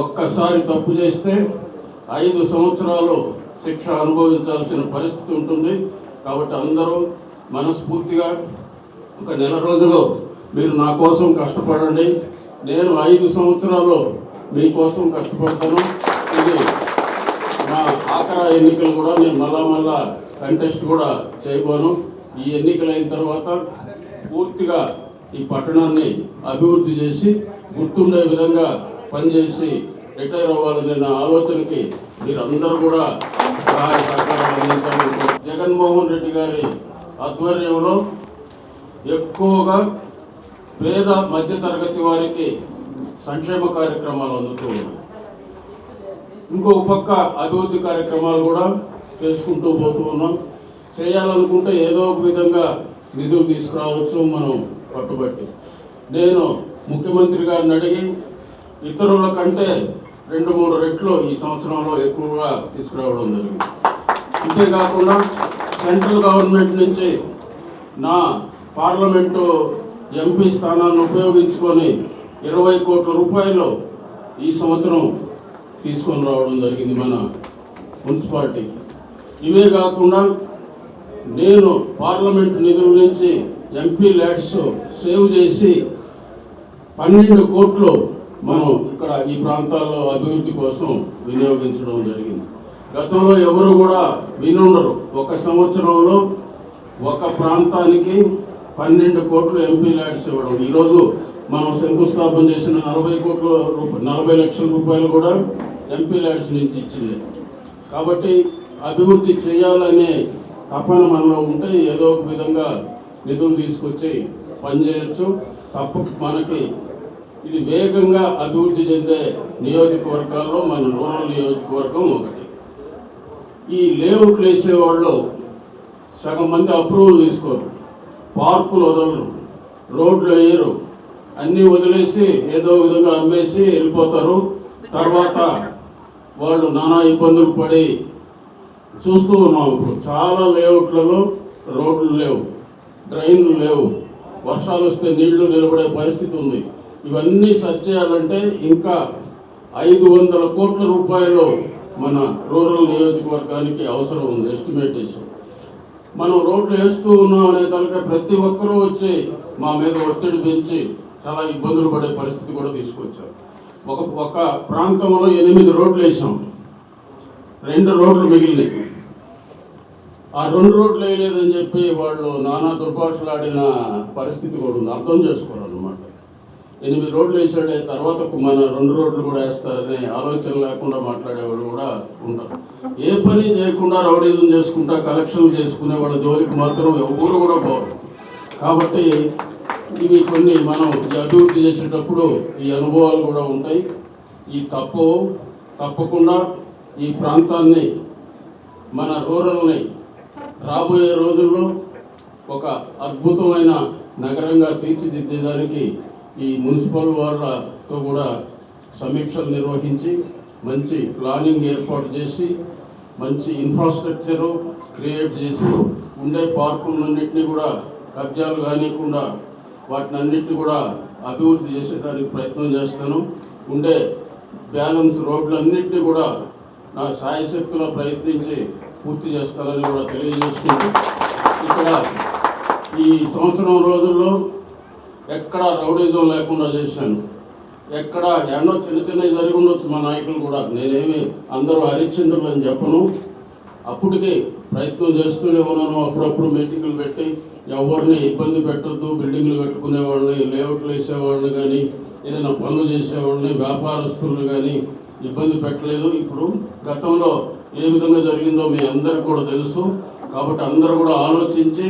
ఒక్కసారి తప్పు చేస్తే ఐదు సంవత్సరాలు శిక్ష అనుభవించాల్సిన పరిస్థితి ఉంటుంది. కాబట్టి అందరూ మనస్ఫూర్తిగా ఒక నెల రోజులు మీరు నా కోసం కష్టపడండి. నేను ఐదు సంవత్సరాలు మీకోసం కష్టపడతాను. ఇది నా ఆఖరా ఎన్నికలు కూడా నేను మళ్ళా మళ్ళా కంటెస్ట్ కూడా చేయబోను. ఈ ఎన్నికలు అయిన తర్వాత పూర్తిగా ఈ పట్టణాన్ని అభివృద్ధి చేసి గుర్తుండే విధంగా పనిచేసి రిటైర్ అవ్వాలనే నా ఆలోచనకి మీరందరూ కూడా సహాయ సహకారాలు జగన్మోహన్ రెడ్డి గారి ఆధ్వర్యంలో ఎక్కువగా పేద మధ్యతరగతి వారికి సంక్షేమ కార్యక్రమాలు అందుతూ ఉన్నాయి ఇంకో పక్క అభివృద్ధి కార్యక్రమాలు కూడా చేసుకుంటూ పోతూ ఉన్నాం. చేయాలనుకుంటే ఏదో ఒక విధంగా నిధులు తీసుకురావచ్చు మనం పట్టుబట్టి. నేను ముఖ్యమంత్రి గారిని అడిగి ఇతరుల కంటే రెండు మూడు రెట్లు ఈ సంవత్సరంలో ఎక్కువగా తీసుకురావడం జరిగింది. అంతేకాకుండా సెంట్రల్ గవర్నమెంట్ నుంచి నా పార్లమెంటు ఎంపీ స్థానాన్ని ఉపయోగించుకొని ఇరవై కోట్ల రూపాయలు ఈ సంవత్సరం తీసుకొని రావడం జరిగింది మన మున్సిపాలిటీకి ఇవే కాకుండా నేను పార్లమెంట్ నిధుల నుంచి ఎంపీ ల్యాడ్స్ సేవ్ చేసి పన్నెండు కోట్లు మనం ఇక్కడ ఈ ప్రాంతాల్లో అభివృద్ధి కోసం వినియోగించడం జరిగింది. గతంలో ఎవరు కూడా వినుండరు. ఒక సంవత్సరంలో ఒక ప్రాంతానికి పన్నెండు కోట్లు ఎంపీ ల్యాడ్స్ ఇవ్వడం. ఈరోజు మనం శంకుస్థాపన చేసిన నలభై కోట్ల రూపాయలు నలభై లక్షల రూపాయలు కూడా ఎంపీ ల్యాడ్స్ నుంచి ఇచ్చింది. కాబట్టి అభివృద్ధి చేయాలనే తపన మనలో ఉంటే ఏదో ఒక విధంగా నిధులు తీసుకొచ్చి పనిచేయచ్చు. తప్ప మనకి ఇది వేగంగా అభివృద్ధి చెందే నియోజకవర్గాల్లో మన రూరల్ నియోజకవర్గం ఒకటి. ఈ లేఅవుట్లు వేసేవాళ్ళు సగం మంది అప్రూవల్ తీసుకోరు. పార్కులు వదలరు. రోడ్లు వేయరు. అన్నీ వదిలేసి ఏదో విధంగా అమ్మేసి వెళ్ళిపోతారు. తర్వాత వాళ్ళు నానా ఇబ్బందులు పడి చూస్తూ ఉన్నాం ఇప్పుడు. చాలా లేఅవుట్లలో రోడ్లు లేవు. డ్రైన్లు లేవు. వర్షాలు వస్తే నీళ్ళు నిలబడే పరిస్థితి ఉంది. ఇవన్నీ సర్చ్ చేయాలంటే ఇంకా ఐదు వందల కోట్ల రూపాయలు మన రూరల్ నియోజకవర్గానికి అవసరం ఉంది ఎస్టిమేటేషన్ మనం రోడ్లు వేస్తూ ఉన్నాం అనే కనుక ప్రతి ఒక్కరూ వచ్చి మా మీద ఒత్తిడి పెంచి చాలా ఇబ్బందులు పడే పరిస్థితి కూడా తీసుకొచ్చారు. ఒక ఒక ప్రాంతంలో ఎనిమిది రోడ్లు వేసాం. రెండు రోడ్లు మిగిలినాయి. ఆ రెండు రోడ్లు వేయలేదని చెప్పి వాళ్ళు నానా దుర్భాషలాడిన పరిస్థితి కూడా ఉంది. అర్థం చేసుకోవాలన్నమాట ఎనిమిది రోడ్లు వేసాడే తర్వాత మన రెండు రోడ్లు కూడా వేస్తారనే ఆలోచన లేకుండా మాట్లాడేవాళ్ళు కూడా ఉంటారు. ఏ పని చేయకుండా రౌడీజం చేసుకుంటా కలెక్షన్లు చేసుకునే వాళ్ళ జోలికి మాత్రం ఎవరు కూడా పోరు. కాబట్టి ఇవి కొన్ని మనం అభివృద్ధి చేసేటప్పుడు ఈ అనుభవాలు కూడా ఉంటాయి. ఈ తప్పు తప్పకుండా ఈ ప్రాంతాన్ని మన రూరల్ని రాబోయే రోజుల్లో ఒక అద్భుతమైన నగరంగా తీర్చిదిద్దేదానికి ఈ మున్సిపల్ వాళ్ళతో కూడా సమీక్షలు నిర్వహించి మంచి ప్లానింగ్ ఏర్పాటు చేసి మంచి ఇన్ఫ్రాస్ట్రక్చరు క్రియేట్ చేసి ఉండే పార్కులన్నింటినీ కూడా కబ్జాలు కానివ్వకుండా వాటిని అన్నింటినీ కూడా అభివృద్ధి చేసేదానికి ప్రయత్నం చేస్తాను. ఉండే బ్యాలెన్స్ రోడ్లన్నింటినీ కూడా నా సాయశక్తిలో ప్రయత్నించి పూర్తి చేస్తానని కూడా తెలియజేసుకుంటూ ఇక్కడ ఈ సంవత్సరం రోజుల్లో ఎక్కడ రౌడీజం లేకుండా చేశాను. ఎక్కడ ఎన్నో చిన్న చిన్నవి జరిగి ఉండొచ్చు మా నాయకులు కూడా. నేనేమి అందరూ హరిశ్చంద్రులు అని చెప్పను. అప్పటికి ప్రయత్నం చేస్తూనే ఉన్నాను. అప్పుడప్పుడు మీటింగులు పెట్టి ఎవరిని ఇబ్బంది పెట్టొద్దు బిల్డింగ్లు కట్టుకునేవాళ్ళని లేఅవుట్లు వేసేవాళ్ళని కానీ ఏదైనా పనులు చేసేవాళ్ళని వ్యాపారస్తులను కానీ ఇబ్బంది పెట్టలేదు. ఇప్పుడు గతంలో ఏ విధంగా జరిగిందో మీ అందరికి కూడా తెలుసు. కాబట్టి అందరూ కూడా ఆలోచించి